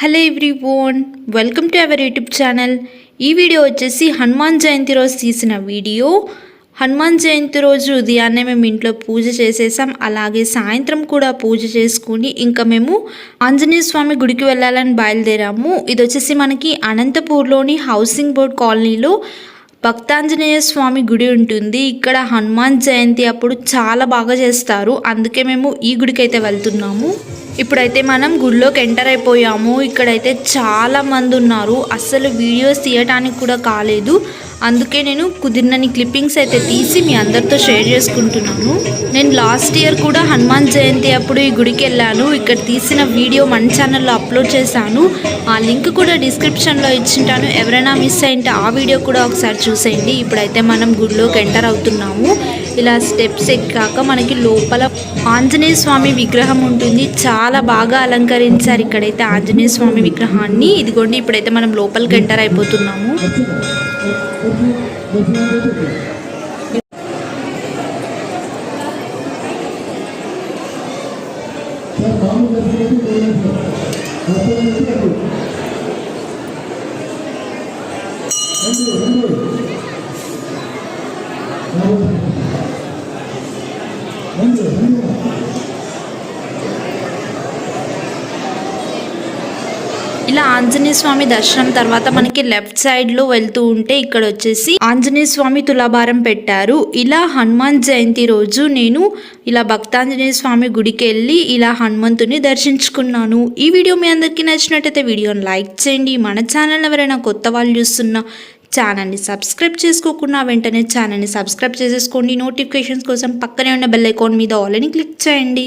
Hello everyone welcome to our YouTube channel. ఈ video వచ్చేసి హనుమాన్ జయంతి రోజు తీసిన వీడియో. హనుమాన్ జయంతి రోజు ఉదయాన్నే మేము ఇంట్లో పూజ చేసేసాం. అలాగే సాయంత్రం కూడా పూజ చేసుకుని ఇంకా మేము ఆంజనేయ స్వామి గుడికి వెళ్ళాలని బయలుదేరాము. ఇది వచ్చేసి మనకి అనంతపూర్లోని హౌసింగ్ బోర్డ్ కాలనీలో భక్తాంజనేయ స్వామి గుడి ఉంటుంది. ఇక్కడ హనుమాన్ జయంతి అప్పుడు చాలా బాగా చేస్తారు. అందుకే మేము ఈ గుడికి అయితే వెళ్తున్నాము. ఇప్పుడైతే మనం గుడిలోకి ఎంటర్ అయిపోయాము. ఇక్కడైతే చాలా మంది ఉన్నారు. అస్సలు వీడియోస్ తీయటానికి కూడా కాలేదు. అందుకే నేను కుదిరినని క్లిప్పింగ్స్ అయితే తీసి మీ అందరితో షేర్ చేసుకుంటున్నాను. నేను లాస్ట్ ఇయర్ కూడా హనుమాన్ జయంతి అప్పుడు ఈ గుడికి వెళ్ళాను. ఇక్కడ తీసిన వీడియో మన ఛానల్లో అప్లోడ్ చేశాను. ఆ లింక్ కూడా డిస్క్రిప్షన్లో ఇచ్చింటాను. ఎవరైనా మిస్ అయింటే ఆ వీడియో కూడా ఒకసారి చూసేయండి. ఇప్పుడైతే మనం గుడిలోకి ఎంటర్ అవుతున్నాము. ఇలా స్టెప్స్ ఎక్కాక మనకి లోపల ఆంజనేయ స్వామి విగ్రహం ఉంటుంది. చాలా బాగా అలంకరించారు ఇక్కడైతే ఆంజనేయ స్వామి విగ్రహాన్ని. ఇదిగోండి ఇప్పుడైతే మనం లోపలికి ఎంటర్ అయిపోతున్నాము. ఇలా ఆంజనేయ స్వామి దర్శనం తర్వాత మనకి లెఫ్ట్ సైడ్లో వెళ్తూ ఉంటే ఇక్కడ వచ్చేసి ఆంజనేయ స్వామి తులాభారం పెట్టారు. ఇలా హనుమాన్ జయంతి రోజు నేను ఇలా భక్తాంజనేయ స్వామి గుడికి వెళ్ళి ఇలా హనుమంతుని దర్శించుకున్నాను. ఈ వీడియో మీ అందరికీ నచ్చినట్టయితే వీడియోని లైక్ చేయండి. మన ఛానల్ ఎవరైనా కొత్త వాళ్ళు చూస్తున్నా ఛానల్ని సబ్స్క్రైబ్ చేసుకోకుండా వెంటనే ఛానల్ని సబ్స్క్రైబ్ చేసేసుకోండి. నోటిఫికేషన్స్ కోసం పక్కనే ఉన్న బెల్ ఐకాన్ మీద ఆల్రెడీ క్లిక్ చేయండి.